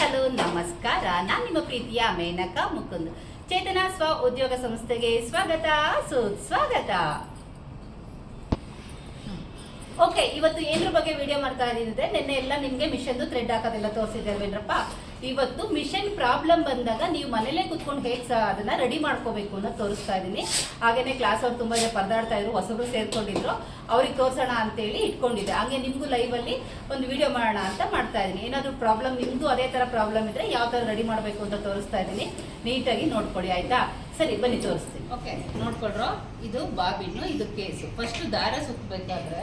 Hello, ನಮಸ್ಕಾರ. ನಾನು ನಿಮ್ಮ ಪ್ರೀತಿಯ ಮೇನಕಾ ಮುಕುಂದ್. ಚೇತನ ಸ್ವ ಉದ್ಯೋಗ ಸಂಸ್ಥೆಗೆ ಸ್ವಾಗತ, ಸುಸ್ವಾಗತ. ಓಕೆ ಇವತ್ತು ಏನ್ರ ಬಗ್ಗೆ ವಿಡಿಯೋ ಮಾಡ್ತಾ ಇದ್ದೀನಿ ನಿನ್ನೆ ಎಲ್ಲ ನಿಮ್ಗೆ ಮಿಷನ್ ಥ್ರೆಡ್ ಹಾಕೋದೆಲ್ಲ ತೋರಿಸಿದ್ದೇವೇನ್ರಪ್ಪ ಇವತ್ತು ಮಿಷನ್ ಪ್ರಾಬ್ಲಮ್ ಬಂದಾಗ ನೀವು ಮನೇಲೇ ಕುತ್ಕೊಂಡು ಹೇಗೆ ಅದನ್ನ ರೆಡಿ ಮಾಡ್ಕೋಬೇಕು ಅಂತ ತೋರಿಸ್ತಾ ಇದ್ದೀನಿ ಹಾಗೇನೆ ಕ್ಲಾಸ್ ಅವ್ರು ತುಂಬಾ ಜನ ಪರದಾಡ್ತಾ ಇದ್ರು, ಹೊಸಬ್ರು ಸೇರ್ಕೊಂಡಿದ್ರು. ಅವ್ರಿಗೆ ತೋರಿಸೋಣ ಅಂತೇಳಿ ಇಟ್ಕೊಂಡಿದ್ದೆ. ಹಾಗೆ ನಿಮಗೂ ಲೈವ್ ಅಲ್ಲಿ ಒಂದು ವಿಡಿಯೋ ಮಾಡೋಣ ಅಂತ ಮಾಡ್ತಾ ಇದ್ದೀನಿ ಏನಾದರೂ ಪ್ರಾಬ್ಲಮ್ ನಿಮ್ಮದು ಅದೇ ತರ ಪ್ರಾಬ್ಲಮ್ ಇದ್ರೆ ಯಾವ ತರ ರೆಡಿ ಮಾಡಬೇಕು ಅಂತ ತೋರಿಸ್ತಾ ಇದ್ದೀನಿ ನೀಟಾಗಿ ನೋಡ್ಕೊಳ್ಳಿ, ಆಯ್ತಾ? ಸರಿ, ಬನ್ನಿ ತೋರಿಸ್ತೀನಿ. ಓಕೆ, ನೋಡ್ಕೊಳ್ರೋ? ಇದು ಬಾಬಿನ್ನು ಇದು ಕೇಸು. ಫಸ್ಟ್ ದಾರ ಸುತ್ತಬೇಕಾದ್ರೆ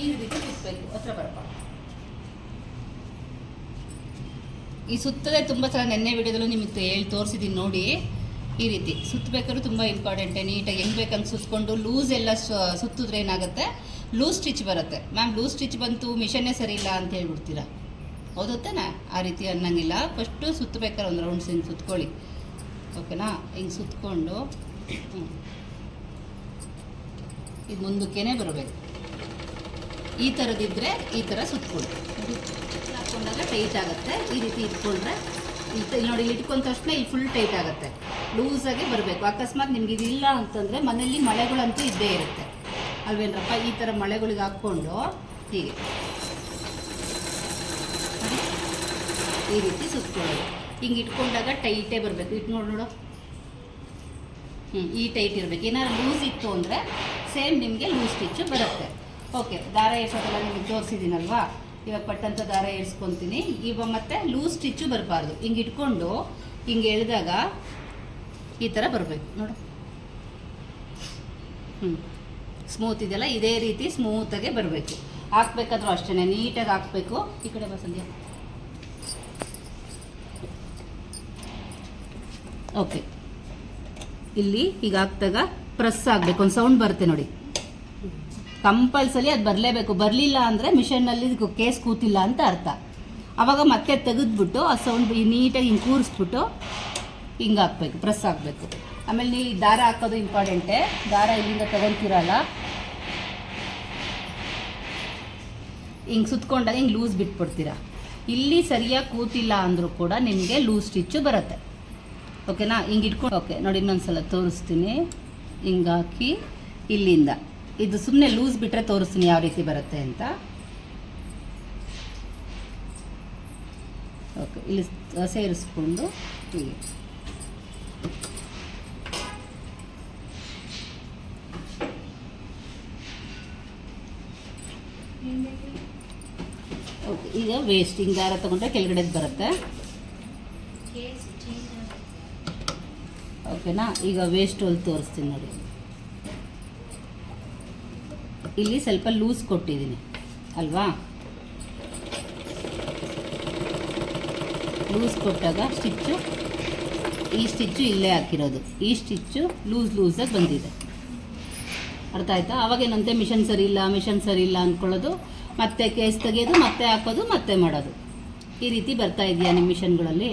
ಈ ರೀತಿ ಸುತ್ತಬೇಕು ಹತ್ರ ಬರಪ್ಪ ಈ ಸುತ್ತದೇ ತುಂಬ ಸಲ ನೆನ್ನೆ ವಿಡಿಯೋದಲ್ಲೂ ನಿಮಗೆ ಹೇಳಿ ತೋರಿಸಿದ್ದೀನಿ ನೋಡಿ. ಈ ರೀತಿ ಸುತ್ತಬೇಕಾದ್ರೂ ತುಂಬ ಇಂಪಾರ್ಟೆಂಟೆ ನೀಟಾಗಿ ಹೆಂಗೆ ಬೇಕಂತ ಸುತ್ತಕೊಂಡು ಲೂಸ್ ಎಲ್ಲ ಸುತ್ತಿದ್ರೆ ಏನಾಗುತ್ತೆ? ಲೂಸ್ ಸ್ಟಿಚ್ ಬರುತ್ತೆ. ಮ್ಯಾಮ್ ಲೂಸ್ ಸ್ಟಿಚ್ ಬಂತು ಮಿಷನ್ನೇ ಸರಿ ಇಲ್ಲ ಅಂತ ಹೇಳ್ಬಿಡ್ತೀರಾ? ಹೌದತ್ತಾನೆ? ಆ ರೀತಿ ಅನ್ನಂಗಿಲ್ಲ. ಫಸ್ಟು ಸುತ್ತಬೇಕಾದ್ರೆ ಒಂದು ರೌಂಡ್ಸ್ ಹಿಂಗೆ ಸುತ್ಕೊಳ್ಳಿ. ಓಕೆನಾ? ಹಿಂಗೆ ಸುತ್ತಕೊಂಡು ಹ್ಮ್. ಇದು ಮುಂದಕ್ಕೇನೆ ಬರಬೇಕು. ಈ ಥರದಿದ್ದರೆ ಈ ಥರ ಸುತ್ತಕೊಳ್ಳಿ ಹಾಕೊಂಡಾಗ ಟೈಟ್ ಆಗುತ್ತೆ. ಈ ರೀತಿ ಇಟ್ಕೊಂಡ್ರೆ ಇಲ್ಲಿ ನೋಡಿ, ಇಲ್ಲಿ ಇಟ್ಕೊಂಡ ತಕ್ಷಣ ಇಲ್ಲಿ ಫುಲ್ ಟೈಟ್ ಆಗುತ್ತೆ. ಲೂಸಾಗಿ ಬರಬೇಕು. ಅಕಸ್ಮಾತ್ ನಿಮ್ಗೆ ಇದಿಲ್ಲ ಅಂತಂದರೆ ಮನೆಯಲ್ಲಿ ಮಳೆಗಳಂತೂ ಇದ್ದೇ ಇರುತ್ತೆ. ಅಲ್ವೇನರಪ್ಪ, ಈ ಥರ ಮಳೆಗಳಿಗೆ ಹಾಕ್ಕೊಂಡು ಹೀಗೆ. ಈ ರೀತಿ ಸುತ್ತಕೊಳ್ಳೋದು ಹಿಂಗೆ ಇಟ್ಕೊಂಡಾಗ ಟೈಟೇ ಬರಬೇಕು. ಇಟ್ಟು ನೋಡಿ, ನೋಡು. ಹ್ಞೂ ಈ ಟೈಟ್ ಇರಬೇಕು. ಏನಾದ್ರು ಲೂಸ್ ಇತ್ತು ಅಂದರೆ ಸೇಮ್ ನಿಮಗೆ ಲೂಸ್ ಸ್ಟಿಚ್ಚು ಬರುತ್ತೆ. ಓಕೆ ದಾರ ಏರ್ಸೋದೆಲ್ಲ ನಿಮಗೆ ತೋರಿಸಿದ್ದೀನಲ್ವಾ? ಇವಾಗ ಪಟ್ಟಂತ ದಾರ ಏರ್ಸ್ಕೊತೀನಿ. ಇವಾಗ ಮತ್ತೆ ಲೂಸ್ ಸ್ಟಿಚ್ಚು ಬರಬಾರ್ದು. ಹಿಂಗೆ ಇಟ್ಕೊಂಡು ಹಿಂಗೆ ಎಳೆದಾಗ ಈ ಥರ ಬರಬೇಕು. ನೋಡು. ಹ್ಞೂ ಸ್ಮೂತ್ ಇದೆಯಲ್ಲ? ಇದೇ ರೀತಿ ಸ್ಮೂತಾಗೆ ಬರಬೇಕು. ಹಾಕ್ಬೇಕಾದ್ರೂ ಅಷ್ಟೇ ನೀಟಾಗಿ ಹಾಕ್ಬೇಕು. ಈ ಕಡೆ ಬಾ ಓಕೆ ಇಲ್ಲಿ ಈಗ ಹಾಕ್ದಾಗ ಪ್ರೆಸ್ ಆಗಬೇಕು. ಒಂದು ಸೌಂಡ್ ಬರುತ್ತೆ ನೋಡಿ. ಕಂಪಲ್ಸರಿ ಅದು ಬರಲೇಬೇಕು. ಬರಲಿಲ್ಲ ಅಂದರೆ ಮಿಷನ್ನಲ್ಲಿ ಕೇಸ್ ಕೂತಿಲ್ಲ ಅಂತ ಅರ್ಥ. ಆವಾಗ ಮತ್ತೆ ತೆಗೆದ್ಬಿಟ್ಟು ಆ ಸೌಂಡ್ ನೀಟಾಗಿ ಹಿಂಗೆ ಕೂರಿಸ್ಬಿಟ್ಟು ಹಿಂಗೆ ಹಾಕ್ಬೇಕು, ಪ್ರೆಸ್ ಹಾಕಬೇಕು. ಆಮೇಲೆ ನೀವು ದಾರ ಹಾಕೋದು ಇಂಪಾರ್ಟೆಂಟೇ. ದಾರ ಇಲ್ಲಿಂದ ತಗೊಂತೀರಲ್ಲ. ಹಿಂಗೆ ಸುತ್ಕೊಂಡಾಗ ಹಿಂಗೆ ಲೂಸ್ ಬಿಟ್ಬಿಡ್ತೀರಾ. ಇಲ್ಲಿ ಸರಿಯಾಗಿ ಕೂತಿಲ್ಲ ಅಂದರೂ ಕೂಡ ನಿಮಗೆ ಲೂಸ್ ಸ್ಟಿಚ್ಚು ಬರುತ್ತೆ. ಓಕೆನಾ? ಹಿಂಗೆ ಇಟ್ಕೊಂಡು ಓಕೆ, ನೋಡಿ ಇನ್ನೊಂದು ಸಲ ತೋರಿಸ್ತೀನಿ. ಹಿಂಗೆ ಇಲ್ಲಿಂದ. ಇದು ಸುಮ್ಮನೆ ಲೂಸ್ ಬಿಟ್ಟರೆ ತೋರಿಸ್ತೀನಿ ಯಾವ ರೀತಿ ಬರುತ್ತೆ ಅಂತ. ಓಕೆ ಇಲ್ಲಿ ಸೇರಿಸ್ಕೊಂಡು ಹೀಗೆ. ಓಕೆ ಈಗ ವೇಸ್ಟ್ ಹಿಂಗೆ ದಾರ ತೊಗೊಂಡ್ರೆ ಕೆಳಗಡೆದು ಬರುತ್ತೆ. ಓಕೆನಾ ಈಗ ವೇಸ್ಟ್ ಹೊಲ್ ತೋರಿಸ್ತೀನಿ ನೋಡಿ. ಇಲ್ಲಿ ಸ್ವಲ್ಪ ಲೂಸ್ ಕೊಟ್ಟಿದ್ದೀನಿ. ಅಲ್ವಾ? ಲೂಸ್ ಕೊಟ್ಟಾಗ ಸ್ಟಿಚ್ಚು ಈ ಸ್ಟಿಚ್ಚು ಇಲ್ಲೇ ಹಾಕಿರೋದು. ಈ ಸ್ಟಿಚ್ಚು ಲೂಸ್ ಲೂಸಾಗಿ ಬಂದಿದೆ. ಅರ್ಥ ಆಯ್ತಾ? ಅವಾಗೇನಂತೆ ಮಿಷನ್ ಸರಿ ಇಲ್ಲ ಮಿಷನ್ ಸರಿ ಇಲ್ಲ ಅಂದ್ಕೊಳ್ಳೋದು ಮತ್ತೆ ಕೇಸ್ ತೆಗೆಯೋದು, ಮತ್ತೆ ಹಾಕೋದು, ಮತ್ತೆ ಮಾಡೋದು. ಈ ರೀತಿ ಬರ್ತಾ ಇದೆಯಾ ನಿಮ್ಮ ಮಿಷನ್ಗಳಲ್ಲಿ?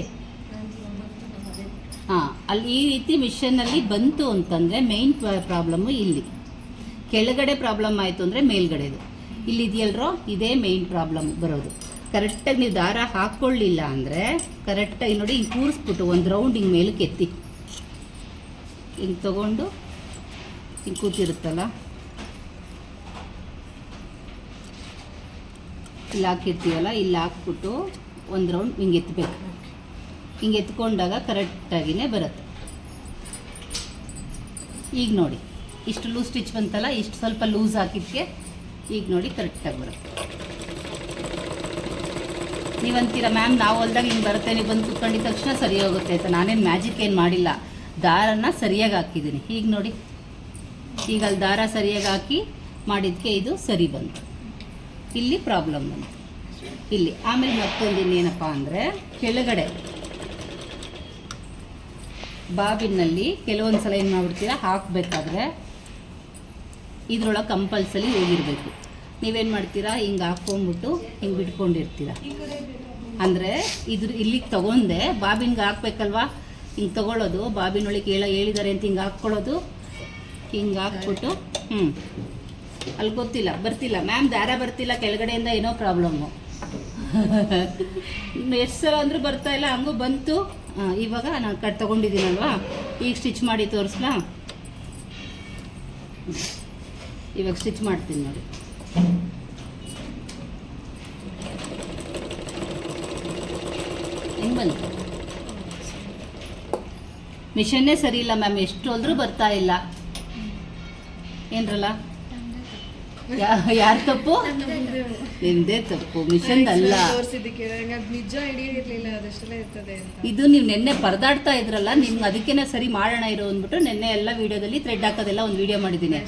ಹಾಂ, ಅಲ್ಲಿ ಈ ರೀತಿ ಮಿಷನ್ನಲ್ಲಿ ಬಂತು ಅಂತಂದರೆ ಮೇಯ್ನ್ ಪ್ರಾಬ್ಲಮ್ಮು ಇಲ್ಲಿ. ಕೆಳಗಡೆ ಪ್ರಾಬ್ಲಮ್ ಆಯಿತು ಅಂದರೆ ಮೇಲ್ಗಡೆದು. ಇಲ್ಲಿ ಇದೆಯಲ್ರೋ ಇದೇ ಮೇಯ್ನ್ ಪ್ರಾಬ್ಲಮ್ ಬರೋದು. ಕರೆಕ್ಟಾಗಿ ನೀವು ದಾರ ಹಾಕ್ಕೊಳ್ಳಿಲ್ಲ ಅಂದರೆ ಕರೆಕ್ಟಾಗಿ ನೋಡಿ ಹಿಂಗೆ ಕೂರಿಸ್ಬಿಟ್ಟು ಒಂದು ರೌಂಡ್ ಹಿಂಗೆ ಮೇಲಕ್ಕೆ ಎತ್ತಿ ಹಿಂಗೆ ತಗೊಂಡು ಹಿಂಗೆ ಕೂತಿರುತ್ತಲ್ಲ? ಇಲ್ಲಿ ಹಾಕಿರ್ತೀವಲ್ಲ? ಇಲ್ಲಿ ಹಾಕ್ಬಿಟ್ಟು ಒಂದು ರೌಂಡ್ ಹಿಂಗೆ ಎತ್ತಬೇಕು ಹಿಂಗೆ ಎತ್ಕೊಂಡಾಗ ಕರೆಕ್ಟಾಗಿನೇ ಬರುತ್ತೆ. ಈಗ ನೋಡಿ. ಇಷ್ಟು ಲೂಸ್ ಸ್ಟಿಚ್ ಬಂತಲ್ಲ, ಇಷ್ಟು ಸ್ವಲ್ಪ ಲೂಸ್ ಹಾಕಿದ್ಕೆ ಈಗ ನೋಡಿ ಕರೆಕ್ಟಾಗಿ ಬರುತ್ತೆ. ನೀವಂತೀರ ಮ್ಯಾಮ್ ನಾವು ಹೊಲ್ದಾಗ ಹಿಂಗೆ ಬರುತ್ತೆ, ನೀವು ಬಂದು ಕುತ್ಕೊಂಡಿದ ತಕ್ಷಣ ಸರಿ ಹೋಗುತ್ತೆ ಅಂತ. ನಾನೇನು ಮ್ಯಾಜಿಕ್ ಏನು ಮಾಡಿಲ್ಲ. ದಾರನ ಸರಿಯಾಗಿ ಹಾಕಿದ್ದೀನಿ. ಈಗ ನೋಡಿ, ಈಗ ಅಲ್ಲಿ ದಾರ ಸರಿಯಾಗಿ ಹಾಕಿ ಮಾಡಿದ್ಕೆ ಇದು ಸರಿ ಬಂತು. ಇಲ್ಲಿ ಪ್ರಾಬ್ಲಮ್ ಬಂತು. ಇಲ್ಲಿ, ಆಮೇಲೆ ಮತ್ತೊಂದು ಇನ್ನೇನಪ್ಪ ಅಂದರೆ, ಕೆಳಗಡೆ ಬಾಬಿನಲ್ಲಿ ಕೆಲವೊಂದು ಸಲ ಏನು ಮಾಡ್ಬಿಡ್ತೀರಾ, ಹಾಕಬೇಕಾದ್ರೆ ಇದ್ರೊಳಗೆ ಕಂಪಲ್ಸರಿ ಹೋಗಿರಬೇಕು. ನೀವೇನು ಮಾಡ್ತೀರಾ? ಹಿಂಗೆ ಹಾಕ್ಕೊಂಡ್ಬಿಟ್ಟು ಹಿಂಗೆ ಬಿಟ್ಕೊಂಡಿರ್ತೀರಾ ಅಂದರೆ ಇದ್ರ ಇಲ್ಲಿಗೆ ತಗೊಂಡೆ. ಬಾಬಿನ್ಗೆ ಹಾಕ್ಬೇಕಲ್ವಾ? ಹಿಂಗೆ ತಗೊಳ್ಳೋದು ಬಾಬಿನೊಳಗೆ ಹೇಳ ಹೇಳಿದ್ದಾರೆ ಅಂತ ಹಿಂಗೆ ಹಾಕ್ಕೊಳ್ಳೋದು. ಹಿಂಗೆ ಹಾಕ್ಬಿಟ್ಟು ಹ್ಞೂ ಅಲ್ಲಿ ಗೊತ್ತಿಲ್ಲ, ಬರ್ತಿಲ್ಲ. ಮ್ಯಾಮ್, ದಾರ ಬರ್ತಿಲ್ಲ. ಕೆಳಗಡೆಯಿಂದ ಏನೋ ಪ್ರಾಬ್ಲಮ್ಮು ಎಷ್ಟು ಸಲ ಅಂದರೂ ಬರ್ತಾ ಇಲ್ಲ. ಹಂಗೂ ಬಂತು. ಇವಾಗ ನಾನು ಕಟ್ ತೊಗೊಂಡಿದ್ದೀನಲ್ವಾ? ಈಗ ಸ್ಟಿಚ್ ಮಾಡಿ ತೋರಿಸ್ಲಾ? ಇವಾಗ ಸ್ಟಿಚ್ ಮಾಡ್ತೀನಿ ನೋಡಿ. ಹೆಂಗ್ ಬಂತು? ಮಿಷನ್ನೇ ಸರಿ ಇಲ್ಲ ಮ್ಯಾಮ್ ಎಷ್ಟು ಹೋದ್ರೂ ಬರ್ತಾ ಇಲ್ಲ. ಏನ್ರಲ್ಲ? ಯಾರು ತಪ್ಪು? ನಿಮ್ದೇ ತಪ್ಪು ಮಿಷನ್ ಅಲ್ಲ. ಇದು ನೀವು ನಿನ್ನೆ ಪರದಾಡ್ತಾ ಇದ್ರಲ್ಲ ನಿಮ್ಗೆ ಅದಕ್ಕೇನೆ ಸರಿ ಮಾಡೋಣ ಇರೋ ಅಂದ್ಬಿಟ್ಟು ನಿನ್ನೆ ಎಲ್ಲ ವಿಡಿಯೋದಲ್ಲಿ ಥ್ರೆಡ್ ಹಾಕೋದೆಲ್ಲ ಒಂದು ವಿಡಿಯೋ ಮಾಡಿದ್ದೀನಿ.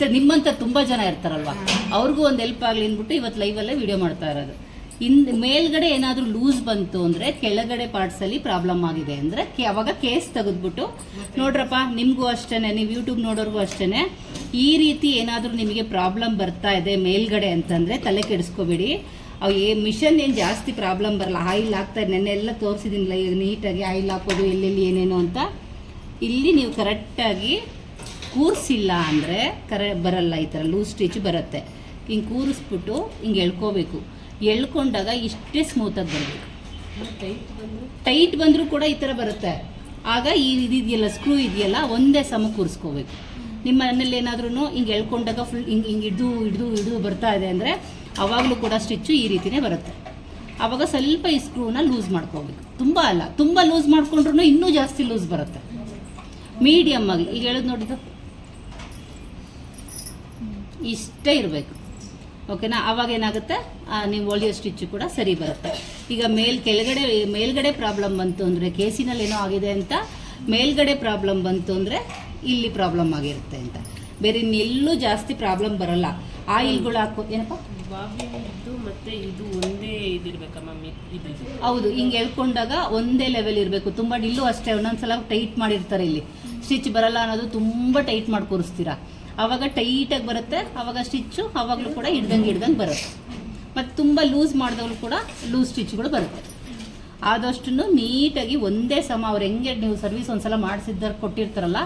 ಥರ ನಿಮ್ಮಂತ ತುಂಬ ಜನ ಇರ್ತಾರಲ್ವ? ಅವ್ರಿಗೂ ಒಂದು ಹೆಲ್ಪ್ ಆಗಲಿ ಅಂದ್ಬಿಟ್ಟು ಇವತ್ತು ಲೈವಲ್ಲೇ ವಿಡಿಯೋ ಮಾಡ್ತಾ ಇರೋದು. ಇನ್ ಮೇಲ್ಗಡೆ ಏನಾದರೂ ಲೂಸ್ ಬಂತು ಅಂದರೆ ಕೆಳಗಡೆ ಪಾರ್ಟ್ಸಲ್ಲಿ ಪ್ರಾಬ್ಲಮ್ ಆಗಿದೆ ಅಂದರೆ ಅವಾಗ ಕೇಸ್ ತೆಗೆದ್ಬಿಟ್ಟು, ನೋಡ್ರಪ್ಪ, ನಿಮಗೂ ಅಷ್ಟೇ ನೀವು ಯೂಟ್ಯೂಬ್ ನೋಡೋರ್ಗೂ ಅಷ್ಟೇ ಈ ರೀತಿ ಏನಾದರೂ ನಿಮಗೆ ಪ್ರಾಬ್ಲಮ್ ಬರ್ತಾ ಇದೆ ಮೇಲ್ಗಡೆ ಅಂತಂದರೆ ತಲೆ ಕೆಡಿಸ್ಕೋಬೇಡಿ. ಅವು ಏ ಮಿಷನ್ ಏನು ಜಾಸ್ತಿ ಪ್ರಾಬ್ಲಮ್ ಬರಲ್ಲ. ಆಯಿಲ್ ಹಾಕ್ತಾರೆ ನೆನ್ನೆ ಎಲ್ಲ ತೋರಿಸಿದ್ದೀನಿಲ್ಲ ಈಗ ನೀಟಾಗಿ ಆಯಿಲ್ ಹಾಕೋದು, ಎಲ್ಲೆಲ್ಲಿ ಏನೇನು ಅಂತ. ಇಲ್ಲಿ ನೀವು ಕರೆಕ್ಟಾಗಿ ಕೂರಿಸಿಲ್ಲ ಅಂದರೆ ಕರೆ ಬರಲ್ಲ ಈ ಥರ ಲೂಸ್ ಸ್ಟಿಚ್ ಬರುತ್ತೆ. ಹಿಂಗೆ ಕೂರಿಸ್ಬಿಟ್ಟು ಹಿಂಗೆ ಎಳ್ಕೋಬೇಕು. ಎಳ್ಕೊಂಡಾಗ ಇಷ್ಟೇ ಸ್ಮೂತಾಗಿ ಬರಬೇಕು. ಟೈಟ್ ಬಂದರೂ ಕೂಡ ಈ ಥರ ಬರುತ್ತೆ. ಆಗ ಈ ಇದು ಇದೆಯಲ್ಲ ಸ್ಕ್ರೂ ಇದೆಯಲ್ಲ, ಒಂದೇ ಸಮ ಕೂರಿಸ್ಕೋಬೇಕು. ನಿಮ್ಮ ಮನೇಲಿ ಏನಾದ್ರೂ ಹಿಂಗೆ ಎಳ್ಕೊಂಡಾಗ ಫುಲ್ ಹಿಂಗೆ ಹಿಂಗೆ ಹಿಡಿದು, ಹಿಡ್ದು ಹಿಡ್ದು ಬರ್ತಾ ಇದೆ ಅಂದರೆ ಅವಾಗಲೂ ಕೂಡ ಸ್ಟಿಚ್ಚು ಈ ರೀತಿನೇ ಬರುತ್ತೆ. ಆವಾಗ ಸ್ವಲ್ಪ ಈ ಸ್ಕ್ರೂನ ಲೂಸ್ ಮಾಡ್ಕೋಬೇಕು. ತುಂಬ ಅಲ್ಲ, ತುಂಬ ಲೂಸ್ ಮಾಡಿಕೊಂಡ್ರೂ ಇನ್ನೂ ಜಾಸ್ತಿ ಲೂಸ್ ಬರುತ್ತೆ. ಮೀಡಿಯಮ್ ಆಗಿ, ಈಗ ಹೇಳೋದು ನೋಡಿದ್ದು ಇಷ್ಟೇ ಇರಬೇಕು. ಓಕೆನಾ? ಅವಾಗ ಏನಾಗುತ್ತೆ? ನೀವು ಒಳ್ಳೆಯ ಸ್ಟಿಚ್ಚು ಕೂಡ ಸರಿ ಬರುತ್ತೆ. ಈಗ ಮೇಲ್ ಕೆಳಗಡೆ ಮೇಲ್ಗಡೆ ಪ್ರಾಬ್ಲಮ್ ಬಂತು ಅಂದರೆ ಕೇಸಿನಲ್ಲಿ ಏನೋ ಆಗಿದೆ ಅಂತ ಮೇಲ್ಗಡೆ ಪ್ರಾಬ್ಲಮ್ ಬಂತು ಅಂದರೆ ಇಲ್ಲಿ ಪ್ರಾಬ್ಲಮ್ ಆಗಿರುತ್ತೆ ಅಂತ. ಬೇರೆ ಇನ್ನೆಲ್ಲೂ ಜಾಸ್ತಿ ಪ್ರಾಬ್ಲಮ್ ಬರಲ್ಲ. ಆಯಿಲ್ಗಳು ಹಾಕೋ ಏನಪ್ಪ? ಮತ್ತೆ ಇದು ಒಂದೇ ಇದಿರ್ಬೇಕಾ ಮ್ಯಾಮ್ ಹೌದು ಹಿಂಗೆ ಹೇಳ್ಕೊಂಡಾಗ ಒಂದೇ ಲೆವೆಲ್ ಇರಬೇಕು. ತುಂಬ ಇಲ್ಲೂ ಅಷ್ಟೇ ಒಂದೊಂದ್ಸಲ ಟೈಟ್ ಮಾಡಿರ್ತಾರೆ ಇಲ್ಲಿ. ಸ್ಟಿಚ್ ಬರಲ್ಲ ಅನ್ನೋದು ತುಂಬ ಟೈಟ್ ಮಾಡಿ ಕೂರಿಸ್ತೀರಾ? ಆವಾಗ ಟೈಟಾಗಿ ಬರುತ್ತೆ ಆವಾಗ ಸ್ಟಿಚ್ಚು ಆವಾಗಲೂ ಕೂಡ ಹಿಡ್ದಂಗೆ ಹಿಡ್ದಂಗೆ ಬರುತ್ತೆ. ಮತ್ತು ತುಂಬ ಲೂಸ್ ಮಾಡಿದವ್ರು ಕೂಡ ಲೂಸ್ ಸ್ಟಿಚ್ಗಳು ಬರುತ್ತೆ. ಆದಷ್ಟು ನೀಟಾಗಿ ಒಂದೇ ಸಮ ಅವ್ರು ಹೆಂಗೆ ನೀವು ಸರ್ವಿಸ್ ಒಂದ್ಸಲ ಮಾಡಿಸಿದ್ದಾರೆ, ಕೊಟ್ಟಿರ್ತಾರಲ್ಲ,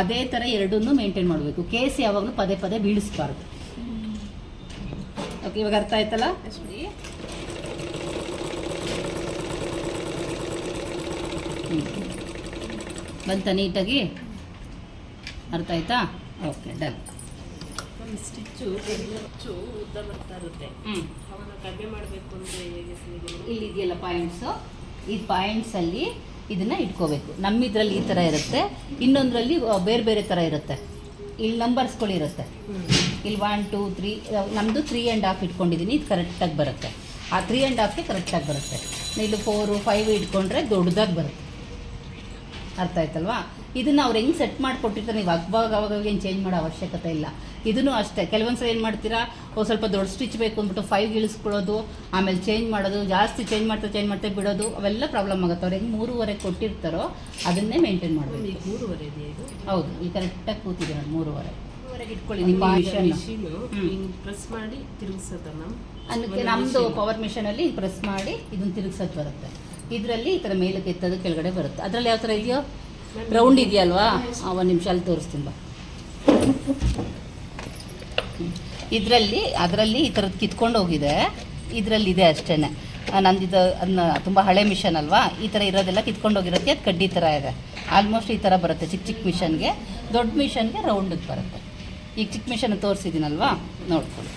ಅದೇ ಥರ ಎರಡನ್ನೂ ಮೇಂಟೈನ್ ಮಾಡಬೇಕು. ಕೇಸ್ ಯಾವಾಗಲೂ ಪದೇ ಪದೇ ಬೀಳಿಸ್ಬಾರ್ದು. ಓಕೆ ಇವಾಗ ಅರ್ಥ ಆಯ್ತಲ್ಲ? ಬಂತ ನೀಟಾಗಿ? ಅರ್ಥ ಆಯ್ತಾ? ಓಕೆ ಡನ್ ಈ ಸ್ಟಿಚ್ಚು ಹೆಚ್ಚು ಉದ್ದ ಬರ್ತಾ ಇರುತ್ತೆ. ಅವನ್ನ ಕಡಿಮೆ ಮಾಡಬೇಕು ಅಂದ್ರೆ ಹೇಗೆ ಸ್ನೇಹಿತರೆ? ಇಲ್ಲಿ ಇದೆಯಲ್ಲ ಪಾಯಿಂಟ್ಸು ಈ ಪಾಯಿಂಟ್ಸಲ್ಲಿ ಇದನ್ನ ಇಟ್ಕೋಬೇಕು. ನಮ್ಮಿದ್ರಲ್ಲಿ ಈ ಥರ ಇರುತ್ತೆ. ಇನ್ನೊಂದರಲ್ಲಿ ಬೇರೆ ಬೇರೆ ಥರ ಇರುತ್ತೆ. ಇಲ್ಲಿ ನಂಬರ್ಸ್ಗಳಿರುತ್ತೆ ಇಲ್ಲಿ ಒನ್ ಟೂ ತ್ರೀ ನಮ್ಮದು ತ್ರೀ ಆ್ಯಂಡ್ ಹಾಫ್ ಇಟ್ಕೊಂಡಿದ್ದೀನಿ ಇದು ಕರೆಕ್ಟಾಗಿ ಬರುತ್ತೆ. ಆ ತ್ರೀ ಆ್ಯಂಡ್ ಹಾಫ್ಗೆ ಕರೆಕ್ಟಾಗಿ ಬರುತ್ತೆ. ಇಲ್ಲಿ ಫೋರು ಫೈವ್ ಇಟ್ಕೊಂಡ್ರೆ ದೊಡ್ಡದಾಗಿ ಬರುತ್ತೆ. ಅರ್ಥ ಆಯ್ತಲ್ವಾ? ಇದನ್ನು ಅವ್ರು ಹೆಂಗೆ ಸೆಟ್ ಮಾಡಿಕೊಟ್ಟಿರ್ತಾರೆ ನೀವು ಅವಾಗ ಅವಾಗ ಏನು ಚೇಂಜ್ ಮಾಡೋ ಅವಶ್ಯಕತೆ ಇಲ್ಲ. ಇದನ್ನು ಅಷ್ಟೇ. ಕೆಲವೊಂದು ಸಲ ಏನು ಮಾಡ್ತೀರಾ? ಓ ಸ್ವಲ್ಪ ದೊಡ್ಡ ಸ್ಟಿಚ್ ಬೇಕು ಅಂದ್ಬಿಟ್ಟು ಫೈವ್ ಇಳಿಸ್ಕೊಳ್ಳೋದು ಆಮೇಲೆ ಚೇಂಜ್ ಮಾಡೋದು ಜಾಸ್ತಿ ಚೇಂಜ್ ಮಾಡ್ತಾ ಚೇಂಜ್ ಮಾಡ್ತಾ ಬಿಡೋದು ಅವೆಲ್ಲ ಪ್ರಾಬ್ಲಮ್ ಆಗುತ್ತೆ. ಅವ್ರು ಹೆಂಗೆ ಮೂರುವರೆ ಕೊಟ್ಟಿರ್ತಾರೋ ಅದನ್ನೇ ಮೇಂಟೈನ್ ಮಾಡಬೇಕು. ಮೂರುವರೆ ಹೌದು ಈ ಕರೆಕ್ಟಾಗಿ ಕೂತಿದೆ ನೋಡಿ ಮೂರುವರೆ. ಇಟ್ಕೊಳ್ಳಿ. ನಿಮ್ಮ ಪ್ರೆಸ್ ಮಾಡಿ ತಿರುಗಿಸೋದ ಮ್ಯಾಮ್ ಅದಕ್ಕೆ ನಮ್ಮದು ಪವರ್ ಮಿಷನಲ್ಲಿ ಪ್ರೆಸ್ ಮಾಡಿ ಇದನ್ನ ತಿರುಗಿಸೋದು ಬರುತ್ತೆ. ಇದರಲ್ಲಿ ಈ ಥರ ಮೇಲಕ್ಕೆ ಎತ್ತೋದು ಕೆಳಗಡೆ ಬರುತ್ತೆ. ಅದರಲ್ಲಿ ಯಾವ ಥರ ಇದೆಯೋ? ರೌಂಡ್ ಇದೆಯಲ್ವಾ? ಒಂದು ನಿಮಿಷ ಅಲ್ಲಿ ತೋರಿಸ್ತೀನಿ ಬಾ. ಇದರಲ್ಲಿ ಅದರಲ್ಲಿ ಈ ಥರದ್ದು ಕಿತ್ಕೊಂಡು ಹೋಗಿದೆ. ಇದರಲ್ಲಿ ಇದೆ ಅಷ್ಟೇ ನಂದಿದು ಅದನ್ನ ತುಂಬ ಹಳೆ ಮಿಷನ್ ಅಲ್ವಾ? ಈ ಥರ ಇರೋದೆಲ್ಲ ಕಿತ್ಕೊಂಡು ಹೋಗಿರೋಕ್ಕೆ ಅದು ಕಡ್ಡಿ ಥರ ಇದೆ. ಆಲ್ಮೋಸ್ಟ್ ಈ ಥರ ಬರುತ್ತೆ ಚಿಕ್ಕ ಚಿಕ್ಕ ಮಿಷನ್ಗೆ. ದೊಡ್ಡ ಮಿಷನ್ಗೆ ರೌಂಡಿಗೆ ಬರುತ್ತೆ. ಈಗ ಚಿಕ್ಕ ಮಿಷನ್ ತೋರಿಸಿದ್ದೀನಲ್ವಾ? ನೋಡ್ಕೊಳ್ಳಿ.